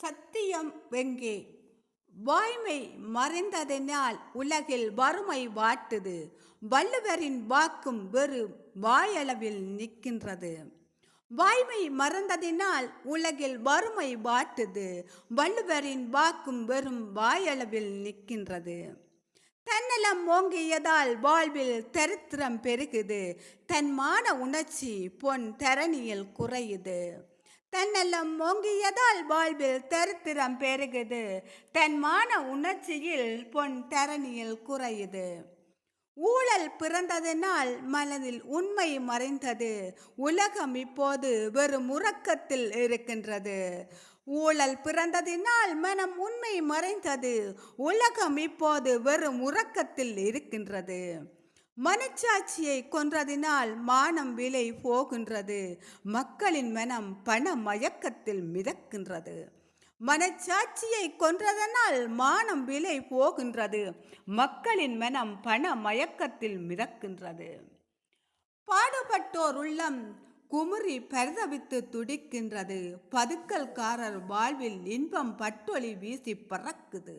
சத்தியம் வெங்கே. வாய்மை மறைந்ததினால் உலகில் வறுமை வாட்டுது. வள்ளுவரின் வாக்கும் வெறும் வாயளவில் நிற்கின்றது. வாய்மை மறந்ததினால் உலகில் வறுமை வாட்டுது. வள்ளுவரின் வாக்கும் வெறும் வாயளவில் நிற்கின்றது. தன்னலம் ஓங்கியதால் வாழ்வில் தரித்திரம் பெருகுது. தன் மான உணர்ச்சி பொன் தரணியில் குறையுது. தன்னலம் ஓங்கியதால் வாழ்வில் தரித்திரம் பெருகுது. தன் மான உணர்ச்சியில் பொன் தரணியில் குறையுது. ஊழல் பிறந்ததினால் மனதில் உண்மை மறைந்தது. உலகம் இப்போது வெறும் உறக்கத்தில் இருக்கின்றது. ஊழல் பிறந்ததினால் மனம் உண்மை மறைந்தது. உலகம் இப்போது வெறும் உறக்கத்தில் இருக்கின்றது. மனச்சாட்சியை கொன்றதினால் மானம் விலை போகின்றது. மக்களின் மனம் பண மயக்கத்தில் மிதக்கின்றது. மனச்சாட்சியை கொன்றதனால் மானம் விலை போகின்றது. மக்களின் மனம் பண மயக்கத்தில் மிதக்கின்றது. பாடுபட்டோர் உள்ளம் குமுறி பரிதவித்து துடிக்கின்றது. பதுக்கல்காரர் வாழ்வில் இன்பம் பட்டொளி வீசி பறக்குது.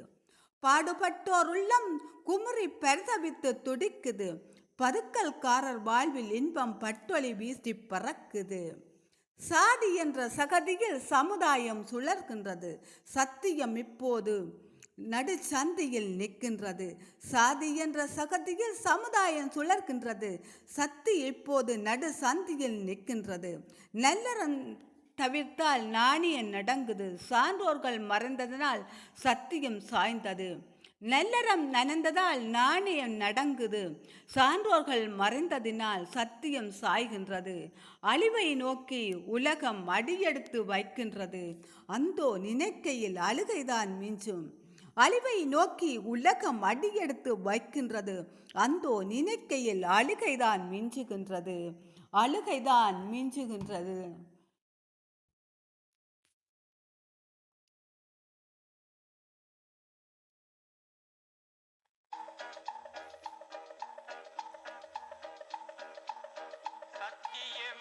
பாடுபட்டோர் உள்ளம் குமுறி பரிதவித்து துடிக்குது. பதுக்கல்காரர் வாழ்வில் இன்பம் பட்டொலி வீசி பறக்குது. சாதி என்ற சகதியில் சமுதாயம் சுழற்கின்றது. சத்தியம் இப்போது நடுச்சந்தியில் நிற்கின்றது. சாதி என்ற சகதியில் சமுதாயம் சுழற்கின்றது. சக்தி இப்போது நடு சந்தியில் நிற்கின்றது. நல்லறன் தவிர்த்தால் நாணயம் நடங்குது. சான்றோர்கள் மறைந்ததனால் சத்தியம் சாய்ந்தது. நல்லறம் நனைந்ததால் நாணயம் நடங்குது. சான்றோர்கள் மறைந்ததினால் சத்தியம் சாய்கின்றது. அழிவை நோக்கி உலகம் அடியெடுத்து வைக்கின்றது. அந்தோ நினைக்கையில் அழுகைதான் மிஞ்சும். அழிவை நோக்கி உலகம் அடியெடுத்து வைக்கின்றது. அந்தோ நினைக்கையில் அழுகைதான் மிஞ்சுகின்றது. அழுகைதான் மிஞ்சுகின்றது.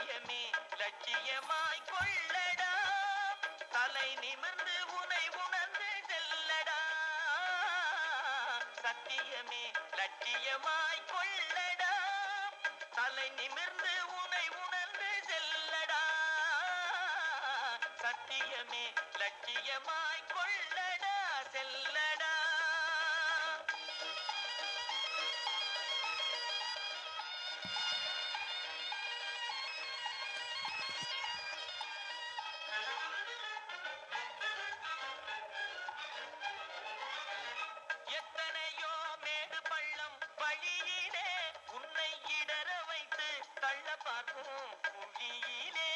லட்சியமே லட்சியமாய் கொள்ளடா. தலை நிமிர்ந்து உனை உணர்ந்து செல்லடா. சத்தியமே லட்சியமாய் கொள்ளடா. தலை நிமிர்ந்து உனை உணர்ந்து செல்லடா. சத்தியமே லட்சியமாய் கொள்ளடா. செல்லடா. தள்ள பார்க்கும் புவியிலே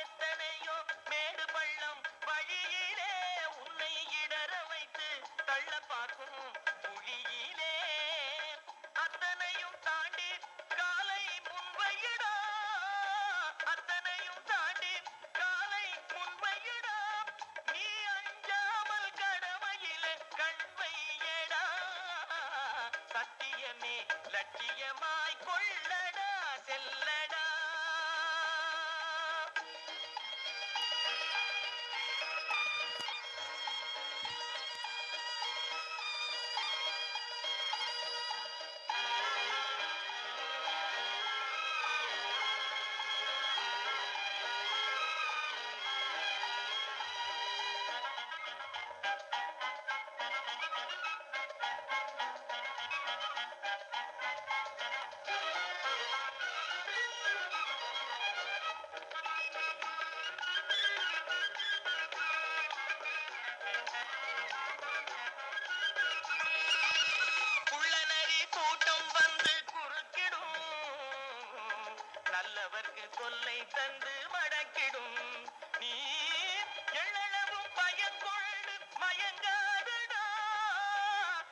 எத்தனையோ மேடு பள்ளம் வழியிலே உன்னை இடர வைத்து தள்ள பார்க்கும் புவியிலே அத்தனையும் தாண்டி காலை முன்வையிடா. அத்தனையும் தாண்டி காலை முன்வையிடா. நீ அஞ்சாமல் கடமையிலே கண்வையடா சத்தியமே லட்சியமாய் கொள்ளடா. செல்லடா. தந்து மடக்கிடும். நீ எள்ளளவும் பயங்கொண்டு மயங்காதடா.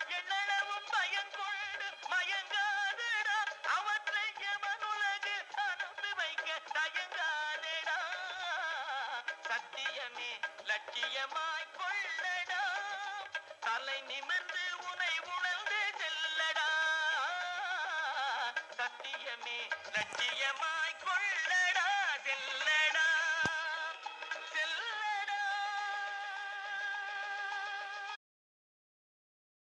எள்ளளவும் பயங்கொண்டு மயங்காதடா. அவற்றை எவன் உலகு அனுப்பி வைக்க தயங்காதடா. சத்தியமே லட்சியமாய் கொள்ளடா. தலை நிமிர்ந்து உனை உணர்ந்து செல்லடா. சத்தியமே லட்சியமாய்